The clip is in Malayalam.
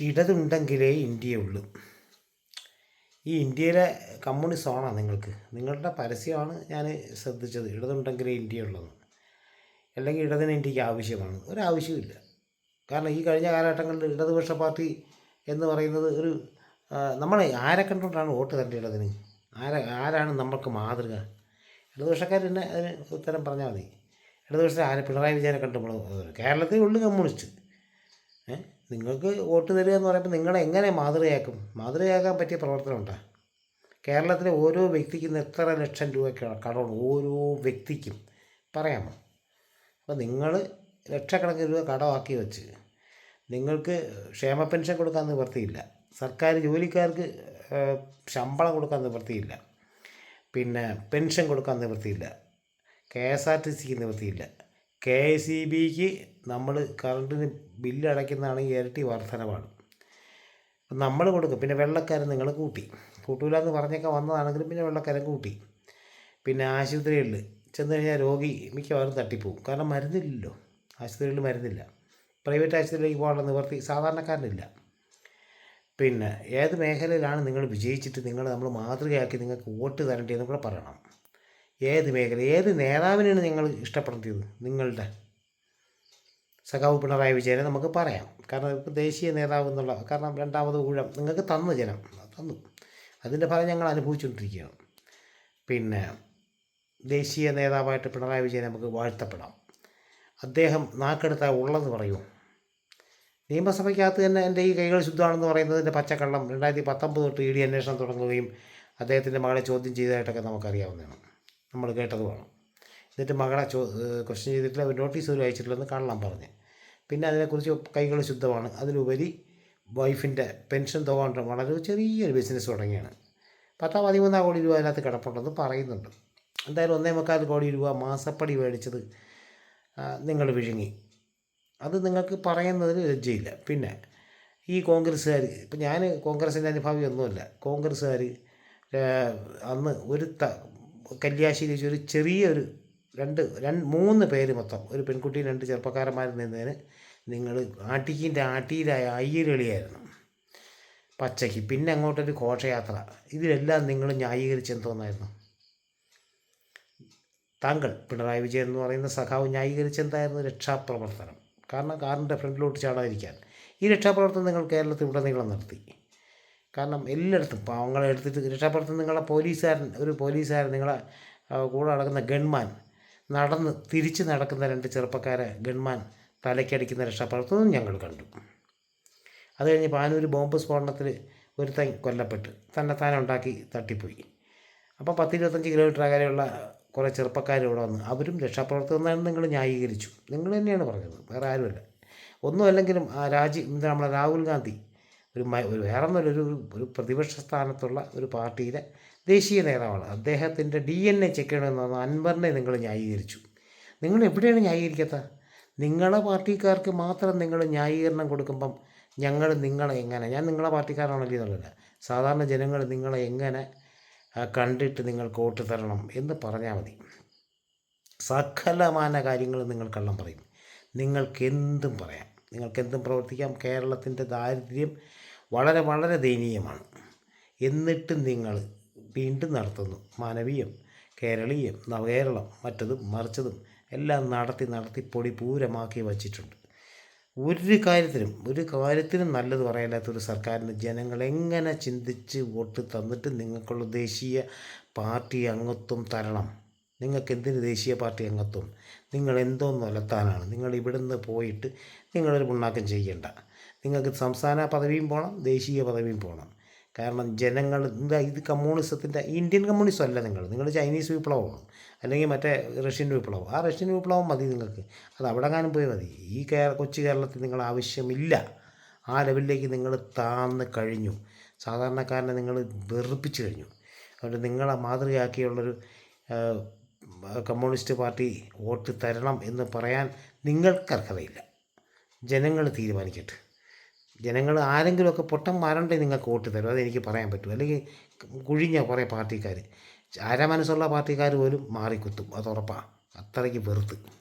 ഇടതുണ്ടെങ്കിലേ ഇന്ത്യയുള്ളൂ. ഈ ഇന്ത്യയിലെ കമ്മ്യൂണിസമാണോ നിങ്ങൾക്ക്. നിങ്ങളുടെ പരസ്യമാണ് ഞാൻ ശ്രദ്ധിച്ചത്. ഇടതുണ്ടെങ്കിലേ ഇന്ത്യയുള്ളൂ. അല്ലെങ്കിൽ ഇടതിന് ഇന്ത്യയ്ക്ക് ആവശ്യമാണ്. ഒരാവശ്യമില്ല കാരണം ഈ കഴിഞ്ഞ കാലഘട്ടങ്ങളിൽ ഇടതുപക്ഷ പാർട്ടി എന്ന് പറയുന്നത് ഒരു നമ്മൾ ആരെ കണ്ടുകൊണ്ടാണ് വോട്ട് തരേണ്ടത് ഇടതിന് ആരെ ആരാണ് നമ്മൾക്ക് മാതൃക? ഇടതുപക്ഷക്കാർ തന്നെ അതിന് ഉത്തരം പറഞ്ഞാൽ മതി. ഇടതുപക്ഷത്തെ ആരെ പിണറായി വിജയനെ കണ്ട് നമ്മൾ കേരളത്തിൽ ഉള്ളു കമ്മ്യൂണിസ്റ്റ്. നിങ്ങൾക്ക് വോട്ട് തരിക എന്ന് പറയുമ്പോൾ നിങ്ങളെ എങ്ങനെ മാതൃകയാക്കും? മാതൃകയാക്കാൻ പറ്റിയ പ്രവർത്തനം ഉണ്ടോ? കേരളത്തിലെ ഓരോ വ്യക്തിക്കും എത്ര ലക്ഷം രൂപ കടമുണ്ട്? ഓരോ വ്യക്തിക്കും. പറയാമോ? അപ്പോൾ നിങ്ങൾ ലക്ഷക്കണക്കിന് രൂപ കടമാക്കി വെച്ച് നിങ്ങൾക്ക് ക്ഷേമ പെൻഷൻ കൊടുക്കാൻ നിവൃത്തിയില്ല. സർക്കാർ ജോലിക്കാർക്ക് ശമ്പളം കൊടുക്കാൻ നിവൃത്തിയില്ല. പിന്നെ പെൻഷൻ കൊടുക്കാൻ നിവൃത്തിയില്ല. കെ എസ് ആർ ടി സിക്ക് നിവൃത്തിയില്ല. കെ എസ് ഇ ബിക്ക് നമ്മൾ കറണ്ടിന് ബില്ല് അടയ്ക്കുന്നതാണ് ഇരട്ടി വർധനവാണ്. നമ്മൾ കൊടുക്കും. പിന്നെ വെള്ളക്കാരൻ നിങ്ങൾ കൂട്ടി. കൂട്ടൂല എന്ന് പറഞ്ഞൊക്കെ വന്നതാണെങ്കിലും പിന്നെ വെള്ളക്കാരൻ കൂട്ടി. പിന്നെ ആശുപത്രികളിൽ ചെന്ന് കഴിഞ്ഞാൽ രോഗി മിക്കവാറും തട്ടിപ്പോവും. കാരണം മരുന്നില്ലല്ലോ. ആശുപത്രികളിൽ മരുന്നില്ല. പ്രൈവറ്റ് ആശുപത്രിയിലേക്ക് പോകാനുള്ള നിവർത്തി സാധാരണക്കാരനില്ല. പിന്നെ ഏത് മേഖലയിലാണ് നിങ്ങൾ വിജയിച്ചിട്ട് നിങ്ങൾ നമ്മൾ മാതൃകയാക്കി നിങ്ങൾക്ക് വോട്ട് തരേണ്ടതെന്ന് കൂടെ പറയണം. ഏത് മേഖല ഏത് നേതാവിനാണ് നിങ്ങൾ ഇഷ്ടപ്പെടുത്തിയത് നിങ്ങളുടെ? സഖാവ് പിണറായി വിജയനെ നമുക്ക് പറയാം. കാരണം ഇപ്പോൾ ദേശീയ നേതാവ് എന്നുള്ള കാരണം രണ്ടാമത് ഊഴം നിങ്ങൾക്ക് തന്നു ജനം. തന്നു. അതിന്റെ ഫലം ഞങ്ങൾ അനുഭവിച്ചുകൊണ്ടിരിക്കുകയാണ്. പിന്നെ ദേശീയ നേതാവായിട്ട് പിണറായി വിജയനെ നമുക്ക് വാഴ്ത്തപ്പെടാം. അദ്ദേഹം നാക്കെടുത്താൽ ഉള്ളെന്ന് പറയൂ നിയമസഭയ്ക്കകത്ത് തന്നെ എന്റെ ഈ കൈകൾ ശുദ്ധമാണെന്ന് പറയുന്നതിന്റെ പച്ചക്കള്ളം രണ്ടായിരത്തി പത്തൊമ്പത് തൊട്ട് ഇ ഡി അന്വേഷണം തുടങ്ങുകയും അദ്ദേഹത്തിന്റെ മകളെ ചോദ്യം ചെയ്തതായിട്ടൊക്കെ നമുക്കറിയാവുന്നതാണ്. നമ്മൾ കേട്ടതുമാണ് എന്നിട്ട് മകളെ ചോ ക്വസ്റ്റ്യൻ ചെയ്തിട്ടില്ല ഒരു നോട്ടീസ് ഒരു അയച്ചിട്ടില്ലെന്ന് കാണാൻ പറഞ്ഞ്. പിന്നെ അതിനെക്കുറിച്ച് കൈകൾ ശുദ്ധമാണ്. അതിലുപരി വൈഫിന്റെ പെൻഷൻ തുക കൊണ്ട് വളരെ ചെറിയൊരു ബിസിനസ് തുടങ്ങിയാണ്. പത്താം പതിമൂന്നാം കോടി രൂപ അതിനകത്ത് കിടപ്പുണ്ടെന്ന് പറയുന്നുണ്ട്. എന്തായാലും ഒന്നേ മുക്കാൽ കോടി രൂപ മാസപ്പടി മേടിച്ചത് നിങ്ങൾ വിഴുങ്ങി. അത് നിങ്ങൾക്ക് പറയുന്നതിൽ ലജ്ജയില്ല. പിന്നെ ഈ കോൺഗ്രസ്സുകാർ ഇപ്പം ഞാൻ കോൺഗ്രസിന്റെ അനുഭാവി ഒന്നുമല്ല. കോൺഗ്രസ്സുകാർ അന്ന് ഒരു ത കല്യാശ്ശേരി ഒരു ചെറിയൊരു രണ്ട് രണ്ട് മൂന്ന് പേര് മൊത്തം. ഒരു പെൺകുട്ടി രണ്ട് ചെറുപ്പക്കാരന്മാർ നിന്നതിന് നിങ്ങൾ ആട്ടിക്കിന്റെ ആട്ടിയിലായ അയ്യരളിയായിരുന്നു. പച്ചയ്ക്ക്. പിന്നെ അങ്ങോട്ടൊരു ഘോഷയാത്ര. ഇതിലെല്ലാം നിങ്ങൾ ന്യായീകരിച്ച് തോന്നായിരുന്നു. താങ്കൾ പിണറായി വിജയൻ എന്ന് പറയുന്ന സഖാവ് ന്യായീകരിച്ച് എന്തായിരുന്നു രക്ഷാപ്രവർത്തനം. കാരണം കാറിന്റെ ഫ്രണ്ടിലോട്ട് ചാടാതിരിക്കാൻ. ഈ രക്ഷാപ്രവർത്തനം നിങ്ങൾ കേരളത്തിൽ ഉടനീളം നടത്തി. കാരണം എല്ലായിടത്തും പാവങ്ങളെ എടുത്തിട്ട് രക്ഷാപ്രവർത്തനം നിങ്ങളെ പോലീസുകാരൻ ഒരു പോലീസുകാരൻ നിങ്ങളെ കൂടെ നടക്കുന്ന ഗൺമാൻ നടന്ന് തിരിച്ച് നടക്കുന്ന രണ്ട് ചെറുപ്പക്കാരെ ഗൺമാൻ തലയ്ക്കടിക്കുന്ന രക്ഷാപ്രവർത്തനവും ഞങ്ങൾ കണ്ടു. അത് കഴിഞ്ഞ് പാനൂർ ബോംബ് സ്ഫോടനത്തിൽ ഒരു ഒരുത്തൻ കൊല്ലപ്പെട്ട് തന്നെ താനെ ഉണ്ടാക്കി തട്ടിപ്പോയി. അപ്പോൾ പത്തിരുപത്തഞ്ച് കിലോമീറ്റർ അകലെയുള്ള കുറേ ചെറുപ്പക്കാർ ഇവിടെ വന്ന് അവരും രക്ഷാപ്രവർത്തനം നിങ്ങൾ ന്യായീകരിച്ചു. നിങ്ങൾ തന്നെയാണ് പറഞ്ഞത് വേറെ ആരുമല്ല. ഒന്നുമല്ലെങ്കിലും ആ രാജി നമ്മളെ രാഹുൽ ഗാന്ധി ഒരു ഒരു വേറൊന്നൊരു ഒരു പ്രതിപക്ഷ സ്ഥാനത്തുള്ള ഒരു പാർട്ടിയിലെ ദേശീയ നേതാവാണ്. അദ്ദേഹത്തിന്റെ ഡി എൻ എ ചെക്ക് ചെയ്യണമെന്ന് പറഞ്ഞാൽ അൻവറിനെ നിങ്ങൾ ന്യായീകരിച്ചു. നിങ്ങൾ എവിടെയാണ് ന്യായീകരിക്കാത്ത? നിങ്ങളെ പാർട്ടിക്കാർക്ക് മാത്രം നിങ്ങൾ ന്യായീകരണം കൊടുക്കുമ്പം ഞങ്ങൾ നിങ്ങളെ എങ്ങനെ ഞാൻ നിങ്ങളെ പാർട്ടിക്കാരാണല്ലോ എന്നുള്ളതല്ല സാധാരണ ജനങ്ങൾ നിങ്ങളെ എങ്ങനെ കണ്ടിട്ട് നിങ്ങൾക്ക് വോട്ട് തരണം എന്ന് പറഞ്ഞാൽ മതി. സകലമാന കാര്യങ്ങൾ നിങ്ങൾ കള്ളം പറയും. നിങ്ങൾക്കെന്തും പറയാം. നിങ്ങൾക്കെന്തും പ്രവർത്തിക്കാം. കേരളത്തിന്റെ ദാരിദ്ര്യം വളരെ വളരെ ദയനീയമാണ്. എന്നിട്ടും നിങ്ങൾ വീണ്ടും നടത്തുന്നു. മാനവീയം കേരളീയം നവകേരളം മറ്റതും മറിച്ചതും എല്ലാം നടത്തി നടത്തി പൊടി പൂരമാക്കി വച്ചിട്ടുണ്ട്. ഒരു കാര്യത്തിനും ഒരു കാര്യത്തിനും നല്ലത് പറയാനാത്തൊരു സർക്കാരിന് ജനങ്ങൾ എങ്ങനെ ചിന്തിച്ച് വോട്ട് തന്നിട്ട് നിങ്ങൾക്കുള്ള ദേശീയ പാർട്ടി അംഗത്വം തരണം? നിങ്ങൾക്ക് എന്തിന് ദേശീയ പാർട്ടി അംഗത്വം? നിങ്ങൾ എന്തോ നിലത്താനാണ്. നിങ്ങൾ ഇവിടുന്ന് പോയിട്ട് നിങ്ങളൊരു പുണ്ണാക്കം ചെയ്യണ്ട. നിങ്ങൾക്ക് സംസ്ഥാന പദവിയും പോകണം ദേശീയ പദവിയും പോകണം കാരണം ജനങ്ങൾ എന്താ ഇത് കമ്മ്യൂണിസത്തിന്റെ ഇന്ത്യൻ കമ്മ്യൂണിസം അല്ല നിങ്ങൾ നിങ്ങൾ ചൈനീസ് വിപ്ലവമാണ് അല്ലെങ്കിൽ മറ്റേ റഷ്യൻ വിപ്ലവം. ആ റഷ്യൻ വിപ്ലവം മതി നിങ്ങൾക്ക് അത് അവിടെ കാണും പോയി മതി. ഈ കേര കൊച്ചു കേരളത്തിൽ നിങ്ങൾ ആവശ്യമില്ല. ആ ലെവലിലേക്ക് നിങ്ങൾ താന്ന് കഴിഞ്ഞു. സാധാരണക്കാരനെ നിങ്ങൾ വെറുപ്പിച്ച് കഴിഞ്ഞു. അതുകൊണ്ട് നിങ്ങളെ മാതൃകയാക്കിയുള്ളൊരു കമ്മ്യൂണിസ്റ്റ് പാർട്ടി വോട്ട് തരണം എന്ന് പറയാൻ നിങ്ങൾക്ക് അർഹതയില്ല ജനങ്ങൾ തീരുമാനിക്കട്ടെ. ജനങ്ങൾ ആരെങ്കിലുമൊക്കെ പൊട്ടന്മാരുണ്ടെ നിങ്ങൾക്ക് വോട്ട് തരും? അതെനിക്ക് പറയാൻ പറ്റും. അല്ലെങ്കിൽ കുഴിഞ്ഞ കുറേ പാർട്ടിക്കാർ ആരാ മനസ്സുള്ള പാർട്ടിക്കാർ പോലും മാറിക്കുത്തും. അത് ഉറപ്പാണ് അത്രയ്ക്ക് വെറുത്ത്.